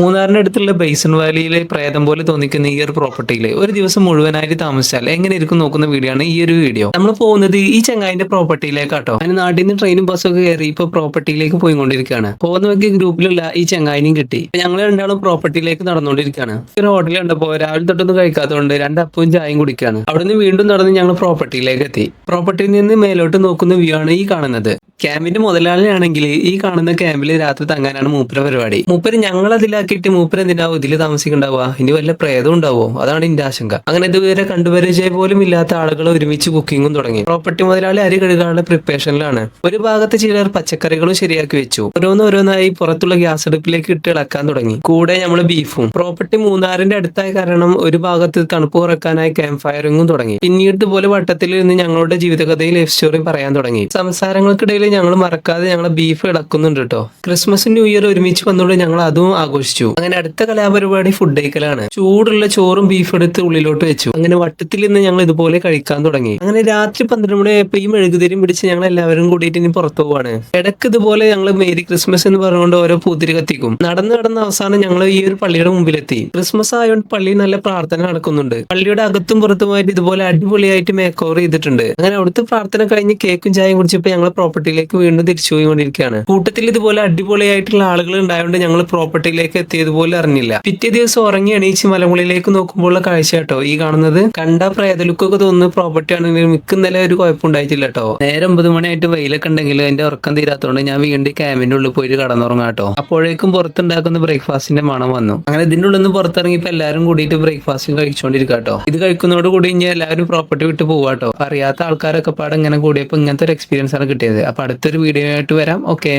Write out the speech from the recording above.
മൂന്നാറിന്റെ അടുത്തുള്ള ബേസൺ വാലിയിലെ പ്രേതം പോലെ തോന്നിക്കുന്ന ഈ ഒരു പ്രോപ്പർട്ടിയിൽ ഒരു ദിവസം മുഴുവനായിട്ട് താമസിച്ചാൽ എങ്ങനെ ഇരിക്കും നോക്കുന്ന വീഡിയോ ആണ് ഈ ഒരു വീഡിയോ നമ്മൾ പോകുന്നത് ഈ ചങ്ങായിന്റെ പ്രോപ്പർട്ടിയിലേക്കാട്ടോ. അതിന് നാട്ടിൽ നിന്ന് ട്രെയിനും ബസ്സൊക്കെ കയറി ഇപ്പൊ പ്രോപ്പർട്ടിയിലേക്ക് പോയിക്കൊണ്ടിരിക്കുകയാണ്. പോകുന്ന വയ്ക്ക് ഗ്രൂപ്പിലുള്ള ഈ ചങ്ങായിനും കിട്ടി. ഞങ്ങൾ രണ്ടാളും പ്രോപ്പർട്ടിയിലേക്ക് നടന്നുകൊണ്ടിരിക്കുകയാണ്. ഒരു ഹോട്ടലിൽ കണ്ടപ്പോ രാവിലെ തൊട്ടൊന്നും കഴിക്കാത്തതുകൊണ്ട് രണ്ട് അപ്പവും ചായയും കുടിക്കുകയാണ്. അവിടുന്ന് വീണ്ടും നടന്ന് ഞങ്ങൾ പ്രോപ്പർട്ടിയിലേക്ക് എത്തി. പ്രോപ്പർട്ടിയിൽ നിന്ന് മേലോട്ട് നോക്കുന്ന വ്യൂ ആണ് ഈ കാണുന്നത്. ക്യാമ്പിന്റെ മുതലാളിയാണെങ്കിൽ ഈ കാണുന്ന ക്യാമ്പിൽ രാത്രി തങ്ങാനാണ് മൂപ്പര പരിപാടി. മൂപ്പര് ഞങ്ങൾ അതിലാക്കിയിട്ട് മൂപ്പര് എന്തിനാവും? ഇതിൽ താമസിക്കുന്നുണ്ടാവുക ഇനി വല്ല പ്രേതം ഉണ്ടാവോ അതാണ് എന്റെ ആശങ്ക. അങ്ങനെ ഇതുവരെ കണ്ടുപരിചയം പോലും ഇല്ലാത്ത ആളുകൾ ഒരുമിച്ച് ബുക്കിംഗും തുടങ്ങി. പ്രോപ്പർട്ടി മുതലാളി അരി കഴുകാനുള്ള പ്രിപ്പറേഷനിലാണ്. ഒരു ഭാഗത്ത് ചിലർ പച്ചക്കറികളും ശരിയാക്കി വെച്ചു. ഓരോന്നോരോന്നായി പുറത്തുള്ള ഗ്യാസ് അടുപ്പിലേക്ക് ഇട്ട് ഇളക്കാൻ തുടങ്ങി. കൂടെ നമ്മൾ ബീഫും. പ്രോപ്പർട്ടി മൂന്നാറിന്റെ അടുത്തായ കാരണം ഒരു ഭാഗത്ത് തണുപ്പ് കുറക്കാനായി ക്യാമ്പ് ഫയറിങ്ങും തുടങ്ങി. പിന്നീട് പോലെ വട്ടത്തിൽ നിന്ന് ഞങ്ങളുടെ ജീവിതകഥയിൽ ലൈഫ് സ്റ്റോറിയും പറയാൻ തുടങ്ങി. സംസാരങ്ങൾക്കിടയിൽ ഞങ്ങൾ മറക്കാതെ ഞങ്ങളെ ബീഫ് ഇളക്കുന്നുണ്ട് കേട്ടോ ക്രിസ്മസ് ന്യൂ ഇയർ ഒരുമിച്ച് വന്നുകൊണ്ട് ഞങ്ങൾ അതും ആഘോഷിച്ചു. അങ്ങനെ അടുത്ത കലാപരിപാടി ഫുഡ് കഴിക്കലാണ്. ചൂടുള്ള ചോറും ബീഫ് എടുത്ത് ഉള്ളിലോട്ട് വെച്ചു. അങ്ങനെ വട്ടത്തിൽ നിന്ന് ഞങ്ങൾ ഇതുപോലെ കഴിക്കാൻ തുടങ്ങി. അങ്ങനെ രാത്രി പന്ത്രണ്ട് മണിയായപ്പോ ഈ മെഴുകുതിരിയും പിടിച്ച് ഞങ്ങൾ എല്ലാവരും കൂടിയിട്ട് ഇനി പുറത്തു പോവാണ്. ഇടയ്ക്ക് ഇതുപോലെ ഞങ്ങൾ മേരി ക്രിസ്മസ് എന്ന് പറഞ്ഞുകൊണ്ട് ഓരോ പൂതിരി കത്തിക്കും. നടന്ന് നടന്ന അവസാനം ഞങ്ങൾ ഈ ഒരു പള്ളിയുടെ മുമ്പിലെത്തി. ക്രിസ്മസ് ആയതുകൊണ്ട് പള്ളി നല്ല പ്രാർത്ഥന നടക്കുന്നുണ്ട്. പള്ളിയുടെ അകത്തും പുറത്തുമായിട്ട് ഇതുപോലെ അടിപൊളിയായിട്ട് മേക്ക് ഓവർ ചെയ്തിട്ടുണ്ട്. അങ്ങനെ അവിടുത്തെ പ്രാർത്ഥന കഴിഞ്ഞ് കേക്കും ചായയും കുടിച്ചപ്പോൾ ഞങ്ങൾ പ്രോപ്പർട്ടിയിലേക്ക് വീണ്ടും തിരിച്ചു പോയിക്കൊണ്ടിരിക്കുകയാണ്. കൂട്ടത്തിൽ ഇതുപോലെ അടിപൊളിയായിട്ടുള്ള ആളുകൾ ഉണ്ടായതുകൊണ്ട് ഞങ്ങൾ പ്രോപ്പർട്ടിയിലേക്ക് എത്തിയതുപോലെ അറിഞ്ഞില്ല. പിറ്റേ ദിവസം ഉറങ്ങി എണീച്ച് മലമുകളിലേക്ക് നോക്കുമ്പോഴുള്ള കാഴ്ച കേട്ടോ. ഈ കാണുന്നത് കണ്ട പ്രേതലുക്കൊക്കെ തോന്നുന്ന പ്രോപ്പർട്ടി ആണെങ്കിലും മിക്ക നില ഒരു കുഴപ്പമുണ്ടായിട്ടില്ല കേട്ടോ. നേരെ ഒമ്പത് മണിയായിട്ട് വെയിലൊക്കെ ഉണ്ടെങ്കിൽ എന്റെ ഉറക്കം തീരാത്തതുകൊണ്ട് ഞാൻ വീണ്ടും ക്യാമ്പിന്റെ ഉള്ളിൽ പോയിട്ട് കടന്നുറങ്ങാം കേട്ടോ. അപ്പോഴേക്കും പുറത്തുണ്ടാക്കുന്ന ബ്രേക്ക്ഫാസ്റ്റിന്റെ മണം വന്നു. അങ്ങനെ ഇതിന്റെ ഉള്ളിൽ നിന്ന് പുറത്തിറങ്ങിയപ്പോ എല്ലാവരും കൂടിയിട്ട് ബ്രേക്ക്ഫാസ്റ്റ് കഴിച്ചുകൊണ്ടിരിക്കുക കേട്ടോ. ഇത് കഴിക്കുന്നതോട് കൂടി ഇനി എല്ലാവരും പ്രോപ്പർട്ടി വിട്ട് പോവാട്ടോ അറിയാത്ത ആൾക്കാരൊക്കെ പാടെ ഇങ്ങനെ കൂടിയപ്പോൾ ഇങ്ങനത്തെ ഒരു എക്സ്പീരിയൻസ് ആണ് കിട്ടിയത്. അപ്പൊ അടുത്തൊരു വീഡിയോ ആയിട്ട് വരാം. ഓക്കെ